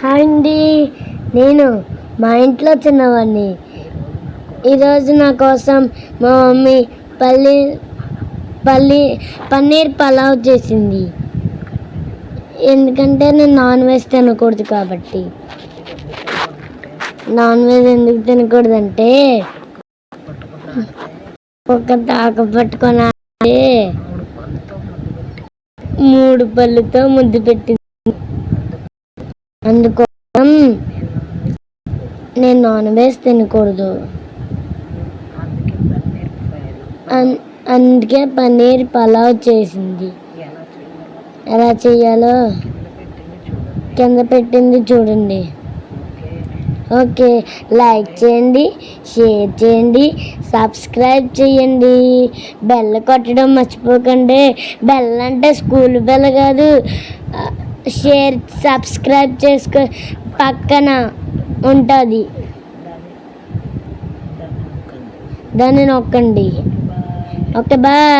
Hi అండి. నేను మా ఇంట్లో చిన్నవాడిని. ఈరోజు నా కోసం మా మమ్మీ పల్లి పల్లి పన్నీర్ పలావ్ చేసింది. ఎందుకంటే నేను నాన్ వెజ్ తినకూడదు కాబట్టి. నాన్ వెజ్ ఎందుకు తినకూడదంటే ఒక తాక పట్టుకొని మూడు పళ్ళుతో ముద్దు పెట్టింది. అందుకోసం నేను నాన్ వెజ్ తినకూడదు. అన్- అందుకే పన్నీర్ పలావ్ చేసింది. ఎలా చేయాలో కింద పెట్టింది చూడండి. ఓకే లైక్ చేయండి షేర్ చేయండి సబ్స్క్రైబ్ చేయండి. బెల్ కొట్టడం మర్చిపోకండి. బెల్ అంటే స్కూల్ బెల్ కాదు. షేర్ సబ్స్క్రైబ్ చేసుకో పక్కన ఉంటుంది. దాన్ని నొక్కండి. Okay bye.